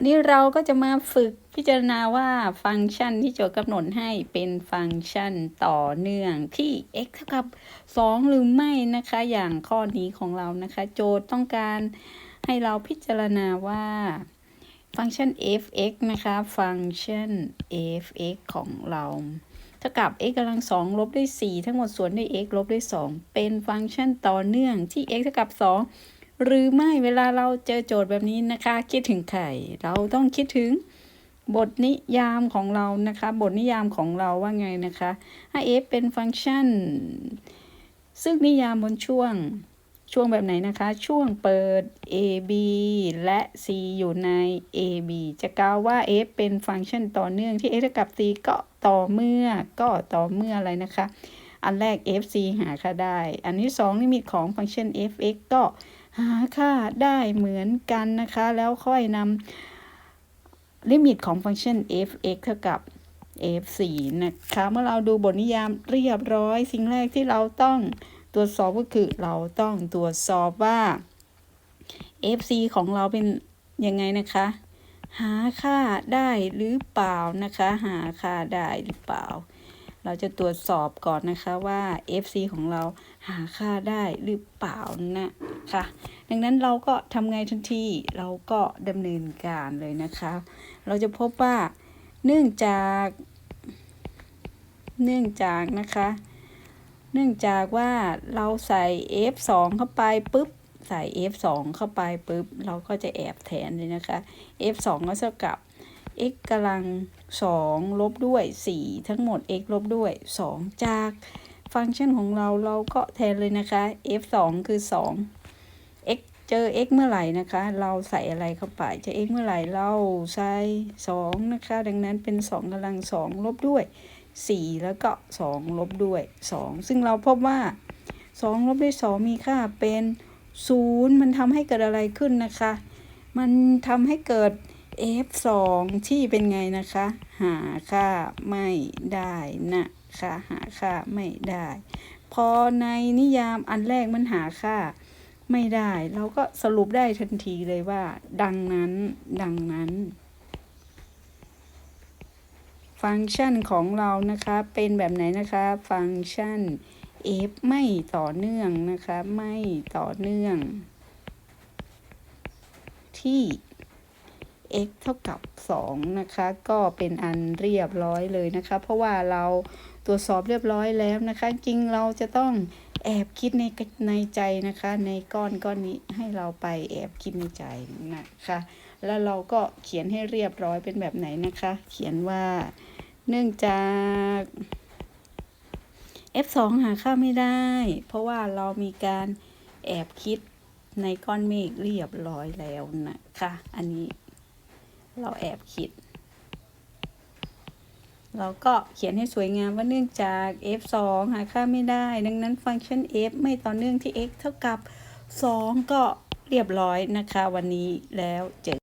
วันนี้เราก็จะมาฝึกพิจารณาว่าฟังก์ชันที่โจทย์กำหนดให้เป็นฟังก์ชันต่อเนื่องที่ x เท่ากับ 2 หรือไม่นะคะ อย่างข้อนี้ของเรานะคะ โจทย์ต้องการให้เราพิจารณาว่าฟังก์ชัน f(x) นะคะ ฟังก์ชัน f(x) ของเราเท่ากับ x กำลังสองลบด้วย4ทั้งหมดส่วนด้วย x ลบด้วย 2 เป็นฟังก์ชันต่อเนื่องที่ x เท่ากับ 2 หรือไม่เวลาเราเจอโจทย์แบบนี้นะคะ คิดถึงใครเราต้องคิดถึงบทนิยามของเรานะคะ บทนิยามของเราว่าไงนะคะถ้า f เป็นฟังก์ชัน ซึ่งนิยามบนช่วงช่วงแบบไหนนะคะ ช่วงเปิด a b และ c อยู่ใน a b จะกล่าวว่า f เป็นฟังก์ชันต่อเนื่องที่ x เท่ากับ c ก็ต่อเมื่อก็ต่อเมื่ออะไรนะคะ อันแรก f c หาค่าได้ อันที่สองลิมิตของฟังก์ชัน f x ก็ หาค่าได้เหมือนกันนะคะ แล้วค่อยนำลิมิตของฟังก์ชัน f(x) เท่ากับ f(4) นะคะ เมื่อเราดูบทนิยามเรียบร้อย สิ่งแรกที่เราต้องตรวจสอบก็คือเราต้องตรวจสอบว่า f(c) ของเราเป็นยังไงนะคะ หาค่าได้หรือเปล่านะคะ หาค่าได้หรือเปล่า เราจะตรวจสอบก่อนนะคะว่า fc ของเราหาค่าได้หรือเปล่านะคะดังนั้นเราก็ทำไงทันทีเราก็ดำเนินการเลยนะคะ เราจะพบว่าเนื่องจากเนื่องจากนะคะ เนื่องจากว่าเราใส่ f2 เข้าไปปุ๊บ ใส่ f2 เข้าไปปุ๊บ เราก็จะแอบแทนเลยนะคะ f2 ก็เท่ากับ x กำลัง 2 ลบด้วย 4 ทั้งหมด x ลบด้วย 2 จาก ฟังก์ชันของเราเราก็แทนเลยนะคะ f 2คือ 2 x เจอ x เมื่อไหร่นะคะ เราใส่อะไรเข้าไปเจอ x เมื่อไหร่เราใส่ 2 นะคะ ดังนั้นเป็น 2กำลัง 2 ลบด้วย 4 แล้วก็ 2 ลบด้วย 2 ซึ่งเราพบว่า 2 ลบด้วย 2 มีค่าเป็น 0 มันทำให้เกิดอะไรขึ้นนะคะ มันทำให้เกิด f2 ที่เป็นไงนะคะ หาค่าไม่ได้นะคะหาค่าไม่ได้ พอในนิยามอันแรกมันหาค่าไม่ได้ เราก็สรุปได้ทันทีเลยว่า ดังนั้น ดังนั้น ฟังก์ชันของเรานะคะ เป็นแบบไหนนะคะ ฟังก์ชัน f ไม่ต่อเนื่องนะคะ ไม่ต่อเนื่อง ที่ x เท่ากับ2นะคะ ก็เป็นอันเรียบร้อยเลยนะคะ เพราะว่าเราตรวจสอบเรียบร้อยแล้วนะคะ จริงเราจะต้องแอบคิดในในใจนะคะ ในก้อนก้อนนี้ให้เราไปแอบคิดในใจนะคะ แล้วเราก็เขียนให้เรียบร้อยเป็นแบบไหนนะคะ เขียนว่าเนื่องจาก f2 หาค่าไม่ได้ เพราะว่าเรามีการแอบคิดในก้อนเมฆเรียบร้อยแล้วนะคะ อันนี้ เราแอบคิด เราก็เขียนให้สวยงามว่าเนื่องจาก f2 หาค่าไม่ได้ ดังนั้นฟังก์ชัน f ไม่ต่อเนื่องที่ x เท่ากับ 2 ก็เรียบร้อยนะคะ วันนี้แล้วเจอ